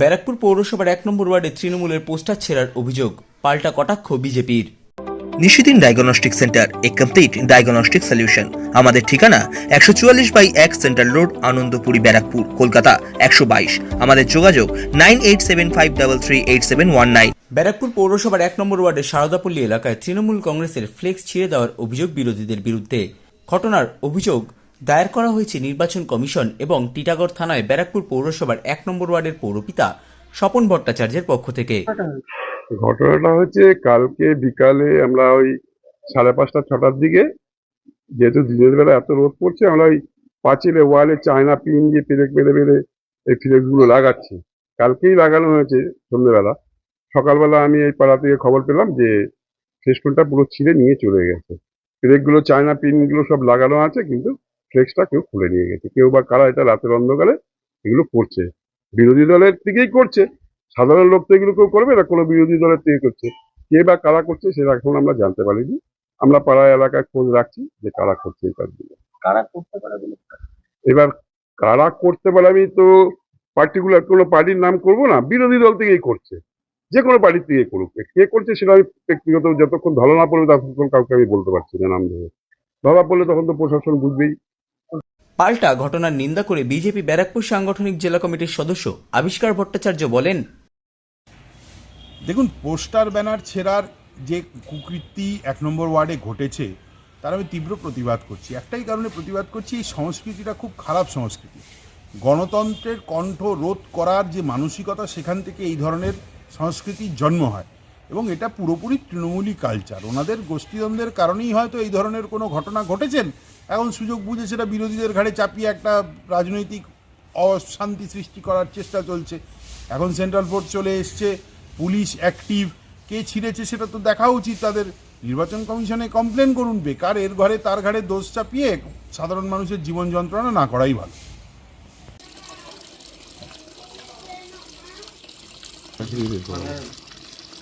ব্যারাকপুর পৌরসভার এক নম্বর ওয়ার্ডে তৃণমূলের পোস্টার ছেঁড়ার অভিযোগ পাল্টা কটাক্ষ বিজেপির। Nishidin diagnostic centre a complete diagnostic solution. আমাদের ঠিকানা একশো চুয়াল্লিশ বাই এক সেন্ট্রাল রোড আনন্দপুরি ব্যারাকপুর কলকাতা একশো বাইশ। আমাদের যোগাযোগ nine eight seven five double three eight seven one nine. Barrackpore পৌরসভার এক নম্বর ওয়ার্ডের সারদাপল্লী এলাকায় তৃণমূল কংগ্রেসের ফ্লেক্স ছিঁড়ে দেওয়ার অভিযোগ বিরোধীদের বিরুদ্ধে। ঘটনার অভিযোগ দায়ের করা হয়েছে নির্বাচন কমিশন এবং টিটাগড় থানায় ব্যারাকপুর পৌরসভার এক নম্বর ওয়ার্ডের পৌরপিতা স্বপন ভট্টাচার্যের পক্ষ থেকে। ঘটনাটা হচ্ছে কালকে বিকালে আমরা ওই সাড়ে পাঁচটা, ছটার দিকে, যেহেতু দিনের বেলা এত রোদ পড়ছে, আমরা ওই পাঁচিলে ওয়ালে চায়না পিন দিয়ে পেরেক মেরে মেরে এই ফ্লেক্সগুলো লাগাচ্ছি। কালকেই লাগানো হয়েছে সন্ধ্যেবেলা। সকালবেলা আমি এই পাড়া থেকে খবর পেলাম যে ফেসটুনটা পুরো ছিঁড়ে নিয়ে চলে গেছে। পেরেকগুলো চায়না পিনগুলো সব লাগানো আছে, কিন্তু ফ্লেক্সটা কেউ খুলে নিয়ে গেছে। কেউ বা কারা এটা রাতের অন্ধকারে এগুলো করছে। বিরোধী দলের থেকেই করছে। সাধারণ লোক তো এগুলো কেউ করবে না কোনো বিরোধী দলের থেকে করছে। কে বা কারা করছে সেটা এখন আমরা জানতে পারিনি। আমরা পাড়া এলাকায় খোঁজ রাখছি যে কারা করছে এই কাজগুলো। কারা করতে পারে এবার কারা করতে পারে আমি তো পার্টিকুলার কোনো পার্টির নাম করব না বিরোধী দল থেকেই করছে। যে কোনো পার্টির থেকে করুক। কে করছে সেটা আমি ব্যক্তিগত যতক্ষণ ধরা না পড়বে ততক্ষণ কাউকে আমি বলতে পারছি না নাম ধরে। ধরা পড়লে তখন তো প্রশাসন বুঝবেই। পাল্টা ঘটনার নিন্দা করে বিজেপি ব্যারাকপুর সাংগঠনিক জেলা কমিটির সদস্য আবিষ্কার ভট্টাচার্য বলেন, দেখুন, পোস্টার, ব্যানার ছেঁড়ার যে কুকৃতি এক নম্বর ওয়ার্ডে ঘটেছে, তার আমি তীব্র প্রতিবাদ করছি। একটাই কারণে প্রতিবাদ করছি, এই সংস্কৃতিটা খুব খারাপ সংস্কৃতি। গণতন্ত্রের কণ্ঠ রোধ করার যে মানসিকতা, সেখান থেকে এই ধরনের সংস্কৃতির জন্ম হয়। এবং এটা পুরোপুরি তৃণমূলী কালচার ওনাদের গোষ্ঠীদ্বন্দ্বের কারণেই হয়তো এই ধরনের কোনো ঘটনা ঘটেছেন। এখন সুযোগ বুঝে সেটা বিরোধীদের ঘাড়ে চাপিয়ে একটা রাজনৈতিক অশান্তি সৃষ্টি করার চেষ্টা চলছে। এখন সেন্ট্রাল ফোর্স চলে এসছে, পুলিশ অ্যাক্টিভ কে ছিঁড়েছে সেটা তো দেখা উচিত। তাদের নির্বাচন কমিশনে কমপ্লেন করুন। বেকার এর ঘরে তার ঘাড়ে দোষ চাপিয়ে সাধারণ মানুষের জীবন যন্ত্রণা না করাই ভালো।